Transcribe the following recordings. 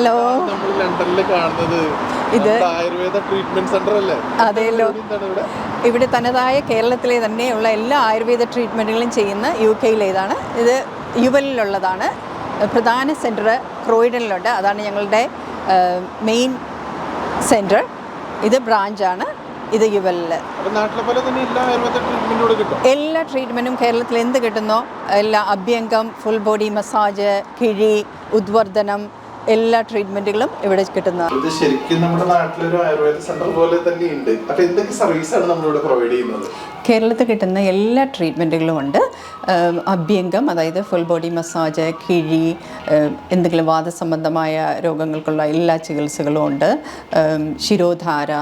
Hello. നമ്മൾ ലണ്ടനിൽ കാണുന്നത് ഇത് ആയുർവേദ ട്രീറ്റ്മെന്റ് സെന്റർ അല്ലേ? അതെയല്ലോ ഇവിടെ? തനതായ കേരളത്തിലെ തന്നെയുള്ള എല്ലാ ആയുർവേദ ട്രീറ്റ്മെന്റുകളും ചെയ്യുന്ന യു കെയിലേതാണ്. ഇത് യുവലിലുള്ളതാണ്. പ്രധാന സെന്റർ ക്രോയിഡനിലുണ്ട്. അതാണ് ഞങ്ങളുടെ മെയിൻ സെന്റർ ഇത് ബ്രാഞ്ചാണ്. ഇത് യുവലിൽ എല്ലാ ട്രീറ്റ്മെന്റും കേരളത്തിൽ എന്ത് കിട്ടുന്നോ? എല്ലാ അഭ്യംഗം ഫുൾ ബോഡി മസാജ് കിഴി ഉദ്വർദ്ധനം എല്ലാ ട്രീറ്റ്മെന്റുകളും ഇവിടെ കിട്ടുന്നതാണ് ഇത് ശരിക്കും നമ്മുടെ നാട്ടിലൊരു ആയുർവേദ സെന്റർ പോലെ തന്നെ ഉണ്ട്. അപ്പൊ എന്തൊക്കെ സർവീസാണ് നമ്മളിവിടെ പ്രൊവൈഡ് ചെയ്യുന്നത്? കേരളത്തിൽ കിട്ടുന്ന എല്ലാ ട്രീറ്റ്മെന്റുകളും ഉണ്ട്. അഭ്യംഗം അതായത് ഫുൾ ബോഡി മസാജ് കിഴി എന്തെങ്കിലും വാദസംബന്ധമായ രോഗങ്ങൾക്കുള്ള എല്ലാ ചികിത്സകളും ഉണ്ട്. ശിരോധാര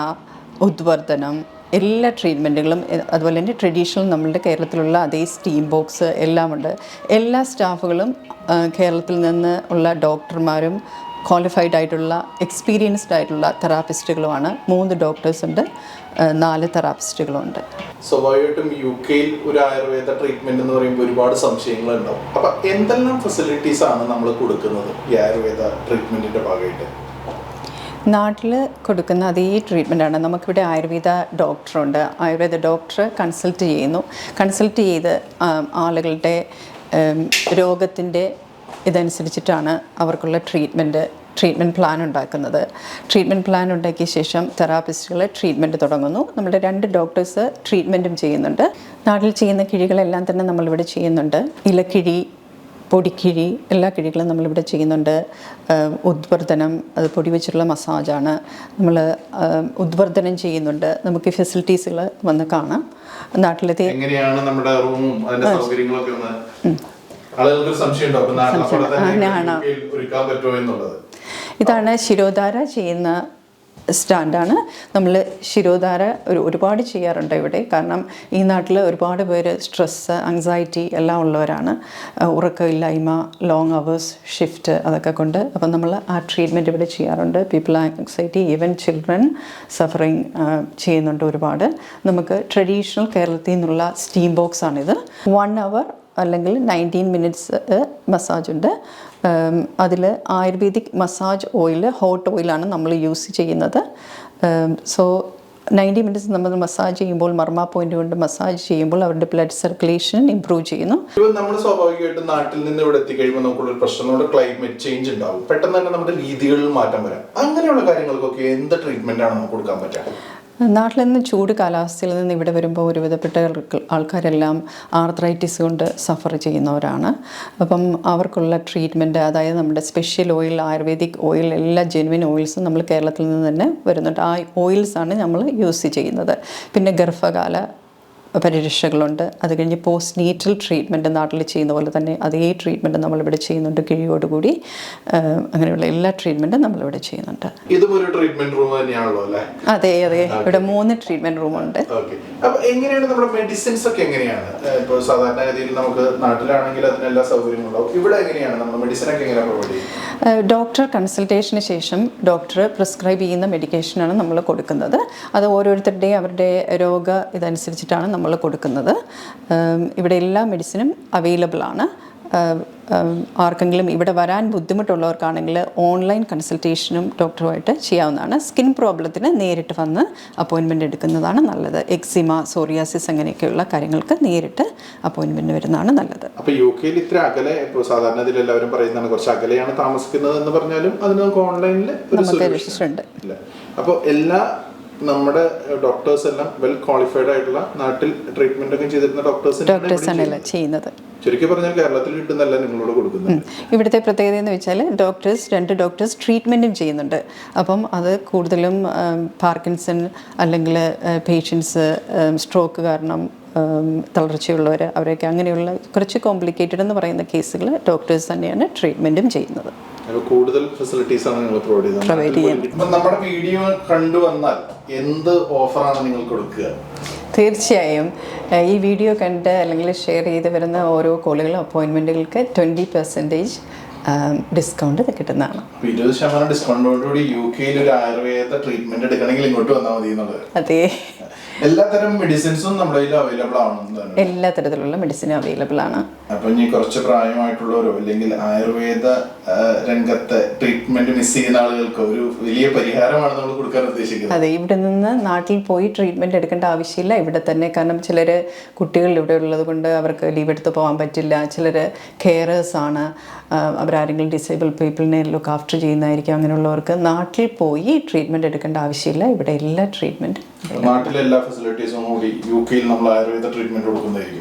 ഉദ്വർദ്ധനം എല്ലാ ട്രീറ്റ്മെന്റുകളും അതുപോലെ തന്നെ ട്രഡീഷണൽ നമ്മളുടെ കേരളത്തിലുള്ള അതേ സ്റ്റീം ബോക്സ് എല്ലാമുണ്ട് എല്ലാ സ്റ്റാഫുകളും കേരളത്തിൽ നിന്ന് ഉള്ള ഡോക്ടർമാരും ക്വാളിഫൈഡ് ആയിട്ടുള്ള എക്സ്പീരിയൻസ്ഡ് ആയിട്ടുള്ള തെറാപ്പിസ്റ്റുകളുമാണ് മൂന്ന് ഡോക്ടേഴ്സ് ഉണ്ട് നാല് തെറാപ്പിസ്റ്റുകളും ഉണ്ട്. സ്വാഭാവികമായിട്ടും യു കെയിൽ ഒരു ആയുർവേദ ട്രീറ്റ്മെന്റ് എന്ന് പറയുമ്പോൾ ഒരുപാട് സംശയങ്ങൾ ഉണ്ടാവും അപ്പൊ എന്തെല്ലാം ഫെസിലിറ്റീസ് ആണ് നമ്മൾ കൊടുക്കുന്നത് ഈ ആയുർവേദ ട്രീറ്റ്മെന്റിന്റെ ഭാഗമായിട്ട്? നാട്ടിൽ കൊടുക്കുന്ന അതേ ട്രീറ്റ്മെന്റാണ് നമുക്കിവിടെ ആയുർവേദ ഡോക്ടറുണ്ട്. ആയുർവേദ ഡോക്ടർ കൺസൾട്ട് ചെയ്യുന്നു. കൺസൾട്ട് ചെയ്ത് ആളുകളുടെ രോഗത്തിന്റെ ഇതനുസരിച്ചിട്ടാണ് അവർക്കുള്ള ട്രീറ്റ്മെന്റ് ട്രീറ്റ്മെന്റ് പ്ലാൻ ഉണ്ടാക്കുന്നത്. ട്രീറ്റ്മെന്റ് പ്ലാൻ ഉണ്ടാക്കിയ ശേഷം തെറാപ്പിസ്റ്റുകൾ ട്രീറ്റ്മെന്റ് തുടങ്ങുന്നു. നമ്മുടെ രണ്ട് ഡോക്ടേഴ്സ് ട്രീറ്റ്മെന്റും ചെയ്യുന്നുണ്ട്. നാട്ടിൽ ചെയ്യുന്ന കിഴികളെല്ലാം തന്നെ നമ്മളിവിടെ ചെയ്യുന്നുണ്ട്. ഇലക്കിഴി പൊടിക്കിഴി എല്ലാ കിഴികളും നമ്മളിവിടെ ചെയ്യുന്നുണ്ട്. ഉദ്വർദ്ധനം അത് പൊടി വെച്ചിട്ടുള്ള മസാജാണ്. നമ്മൾ ഉദ്വർദ്ധനം ചെയ്യുന്നുണ്ട്. നമുക്ക് ഫെസിലിറ്റീസുകൾ വന്ന് കാണാം. നാട്ടിലെത്തി എങ്ങനെയാണ് നമ്മുടെ റൂമും അതിന്റെ സൗകര്യങ്ങളൊക്കെ ഒന്ന് ആളുകൾക്ക് ഒരു സംശയം. ഉണ്ടോ നാട്ടിലെ ഒരുക്കാൻ പറ്റുമോ എന്നുള്ളത്? ഇതാണ് ശിരോധാര ചെയ്യുന്ന സ്റ്റാൻഡാണ്. നമ്മൾ ശിരോധാര ഒരു ഒരുപാട് ചെയ്യാറുണ്ട് ഇവിടെ. കാരണം ഈ നാട്ടിൽ ഒരുപാട് പേര് സ്ട്രെസ്സ് ആങ്സൈറ്റി എല്ലാം ഉള്ളവരാണ്. ഉറക്കമില്ലായ്മ ലോങ് അവേഴ്സ് ഷിഫ്റ്റ് അതൊക്കെ കൊണ്ട്. അപ്പം നമ്മൾ ആ ട്രീറ്റ്മെന്റ് ഇവിടെ ചെയ്യാറുണ്ട്. People anxiety even children suffering ചെയ്യുന്നുണ്ട് ഒരുപാട്. നമുക്ക് ട്രഡീഷണൽ കേരളത്തിൽ നിന്നുള്ള സ്റ്റീം ബോക്സ് ആണിത്. വൺ അവർ അല്ലെങ്കിൽ നയന്റീൻ മിനിറ്റ്സ് മസാജ് ഉണ്ട്. അതിൽ ആയുർവേദിക് മസാജ് ഓയിൽ ഹോട്ട് ഓയിലാണ് നമ്മൾ യൂസ് ചെയ്യുന്നത്. സോ നയന്റി മിനിറ്റ്സ് നമ്മൾ മസാജ് ചെയ്യുമ്പോൾ മർമ്മ പോയിന്റ് കൊണ്ട് മസാജ് ചെയ്യുമ്പോൾ അവരുടെ ബ്ലഡ് സർക്കുലേഷൻ ഇമ്പ്രൂവ് ചെയ്യുന്നു. നമ്മൾ സ്വാഭാവികമായിട്ടും നാട്ടിൽ നിന്ന് ഇവിടെ എത്തിക്കഴിയുമ്പോൾ നമുക്കുള്ള പ്രശ്നം നമ്മുടെ ക്ലൈമറ്റ് ചേഞ്ച് ഉണ്ടാവും. പെട്ടെന്ന് തന്നെ നമ്മുടെ രീതികളിൽ മാറ്റം വരാം. അങ്ങനെയുള്ള കാര്യങ്ങൾക്കൊക്കെ എന്ത് ട്രീറ്റ്മെന്റ് ആണ് നമുക്ക് കൊടുക്കാൻ പറ്റുക? നാട്ടിൽ നിന്ന് ചൂട് കാലാവസ്ഥയിൽ നിന്ന് ഇവിടെ വരുമ്പോൾ ഒരുവിധപ്പെട്ട ആൾക്ക് ആൾക്കാരെല്ലാം ആർത്രൈറ്റിസ് കൊണ്ട് സഫർ ചെയ്യുന്നവരാണ്. അപ്പം അവർക്കുള്ള ട്രീറ്റ്മെന്റ് അതായത് നമ്മുടെ സ്പെഷ്യൽ ഓയിൽ ആയുർവേദിക് ഓയിൽ എല്ലാ ജെനുവിൻ ഓയിൽസും നമ്മൾ കേരളത്തിൽ നിന്ന് തന്നെ വരുന്നുണ്ട്. ആ ഓയിൽസാണ് നമ്മൾ യൂസ് ചെയ്യുന്നത്. പിന്നെ ഗർഭകാല പരിരക്ഷകളുണ്ട്. അത് കഴിഞ്ഞ് പോസ്റ്റ് നീറ്റൽ ട്രീറ്റ്മെന്റ് നാട്ടിൽ ചെയ്യുന്ന പോലെ തന്നെ അതേ ട്രീറ്റ്മെന്റ് നമ്മളിവിടെ ചെയ്യുന്നുണ്ട്. കിഴിയോടുകൂടി അങ്ങനെയുള്ള എല്ലാ ട്രീറ്റ്മെന്റും നമ്മളിവിടെ ചെയ്യുന്നുണ്ട്. ഇതും ഒരു ട്രീറ്റ്മെന്റ് റൂം തന്നെയാണല്ലോ അല്ലേ? അതെ അതെ. ഇവിടെ മൂന്ന് റൂമുണ്ട് ഓക്കെ. അപ്പോൾ എങ്ങനെയാണ് നമ്മുടെ മെഡിസിൻസ് ഒക്കെ എങ്ങനെയാണ്? ഇപ്പോൾ സാധാരണഗതിയിൽ നമുക്ക് നാട്ടിലാണെങ്കിൽ അതിനെല്ലാ സൗകര്യങ്ങളും ഇവിടെ എങ്ങനെയാണ് നമ്മൾ മെഡിസിൻ ഒക്കെ എങ്ങനെ പ്രൊവൈഡ് ഡോക്ടർ കൺസൾട്ടേഷന് ശേഷം ഡോക്ടർ പ്രിസ്ക്രൈബ് ചെയ്യുന്ന മെഡിക്കേഷനാണ് നമ്മൾ കൊടുക്കുന്നത്. അത് ഓരോരുത്തരുടെയും അവരുടെ രോഗ ഇതനുസരിച്ചിട്ടാണ് നമ്മൾ കൊടുക്കുന്നത്. ഇവിടെ എല്ലാ മെഡിസിനും അവൈലബിൾ ആണ്. ആർക്കെങ്കിലും ഇവിടെ വരാൻ ബുദ്ധിമുട്ടുള്ളവർക്കാണെങ്കിൽ ഓൺലൈൻ കൺസൾട്ടേഷനും ഡോക്ടറുമായിട്ട് ചെയ്യാവുന്നതാണ്. സ്കിൻ പ്രോബ്ലത്തിന് നേരിട്ട് വന്ന് അപ്പോയിൻമെന്റ് എടുക്കുന്നതാണ് നല്ലത്. എക്സിമ സോറിയാസിസ് അങ്ങനെയൊക്കെയുള്ള കാര്യങ്ങൾക്ക് നേരിട്ട് അപ്പോയിൻമെന്റ് വരുന്നതാണ് നല്ലത്. അപ്പോൾ യു കെയിൽ ഇത്ര അകലെ ഇപ്പോൾ സാധാരണ ഇതിൽ എല്ലാവരും പറയുന്നതാണ് കുറച്ച് അകലെയാണ് താമസിക്കുന്നത് എന്ന് പറഞ്ഞാലും അത് നമുക്ക് ഓൺലൈനിൽ നമുക്ക് രജിസ്റ്റർ ഉണ്ട്. അപ്പോൾ എല്ലാ നമ്മുടെ ഡോക്ടേഴ്സ് എല്ലാം വെൽ ക്വാളിഫൈഡ് ആയിട്ടുള്ള നാട്ടിൽ ട്രീറ്റ്മെന്റ് ഒക്കെ ചെയ്തിരുന്ന ഡോക്ടേഴ്സ് ഡോക്ടേഴ്സാണ് ചെയ്യുന്നത്? പറഞ്ഞാൽ കേരളത്തിൽ കിട്ടുന്നല്ല നിങ്ങളോട് കൊടുക്കുന്നത്. ഇവിടുത്തെ പ്രത്യേകത എന്ന് വെച്ചാൽ ഡോക്ടേഴ്സ് രണ്ട് ഡോക്ടേഴ്സ് ട്രീറ്റ്മെന്റും ചെയ്യുന്നുണ്ട്. അപ്പം അത് കൂടുതലും പാർക്കിൻസൺ അല്ലെങ്കിൽ പേഷ്യൻസ് സ്ട്രോക്ക് കാരണം തളർച്ചയുള്ളവർ അവരൊക്കെ അങ്ങനെയുള്ള കുറച്ച് കോംപ്ലിക്കേറ്റഡ് എന്ന് പറയുന്ന കേസുകൾ ഡോക്ടേഴ്സ് തന്നെയാണ് ട്രീറ്റ്മെന്റും ചെയ്യുന്നത്. കൂടുതൽ ഫെസിലിറ്റീസ് ആണ് നിങ്ങൾ പ്രൊവൈഡ് ചെയ്യുന്നത് നമ്മുടെ വീഡിയോ കണ്ടു വന്നാൽ എന്ത് ഓഫറാണ് നിങ്ങൾ കൊടുക്കുക? തീർച്ചയായും. ഈ വീഡിയോ കണ്ട് അല്ലെങ്കിൽ ഷെയർ ചെയ്ത് വരുന്ന ഓരോ കോളുകളും അപ്പോയിൻമെന്റുകൾക്ക് ട്വന്റി പെർസെന്റേജ് ഡിസ്കൗണ്ട് കിട്ടുന്നതാണ്. ഇരുപത് ശതമാനം ഡിസ്കൗണ്ടോടുകൂടി യു കെയിൽ ഒരു ആയുർവേദ ട്രീറ്റ്മെന്റ് എടുക്കണമെങ്കിൽ ഇങ്ങോട്ട് വന്നാൽ മതി എന്നുള്ളത്. അതെ. എല്ലാത്തരം മെഡിസിൻസും നമ്മുടെ കയ്യിൽ അവൈലബിൾ ആണെന്ന് എല്ലാ തരത്തിലുള്ള മെഡിസിനും അവൈലബിൾ ആണ്. അപ്പൊ ഇനി കുറച്ച് പ്രായമായിട്ടുള്ളവരോ അല്ലെങ്കിൽ ആയുർവേദ രംഗത്തെ ട്രീറ്റ്മെന്റ് മിസ് ചെയ്യുന്ന ആളുകൾക്ക് ഒരു വലിയ പരിഹാരമാണ് നമ്മൾ കൊടുക്കാൻ ഉദ്ദേശിക്കുന്നത്. അതെ ഇവിടെ നിന്ന് നാട്ടിൽ പോയി ട്രീറ്റ്മെന്റ് എടുക്കേണ്ട ആവശ്യമില്ല. ഇവിടെ തന്നെ കാരണം ചിലർ കുട്ടികൾ ഇവിടെ ഉള്ളത് കൊണ്ട് അവർക്ക് ലീവ് എടുത്ത് പോകാൻ പറ്റില്ല. ചിലർ കെയറേഴ്സ് ആണ്. അവരാരെങ്കിലും ഡിസേബിൾ പീപ്പിളിനെ ലുക്ക് ആഫ്റ്റർ ചെയ്യുന്നതായിരിക്കും അങ്ങനെയുള്ളവർക്ക് നാട്ടിൽ പോയി ട്രീറ്റ്മെന്റ് എടുക്കേണ്ട ആവശ്യമില്ല. ഇവിടെ എല്ലാ ട്രീറ്റ്മെന്റ് നാട്ടിലെ എല്ലാ ഫെസിലിറ്റീസും കൂടി യു കെയിൽ നമ്മൾ ആയുർവേദ ട്രീറ്റ്മെന്റ് കൊടുക്കുന്നതായിരിക്കും.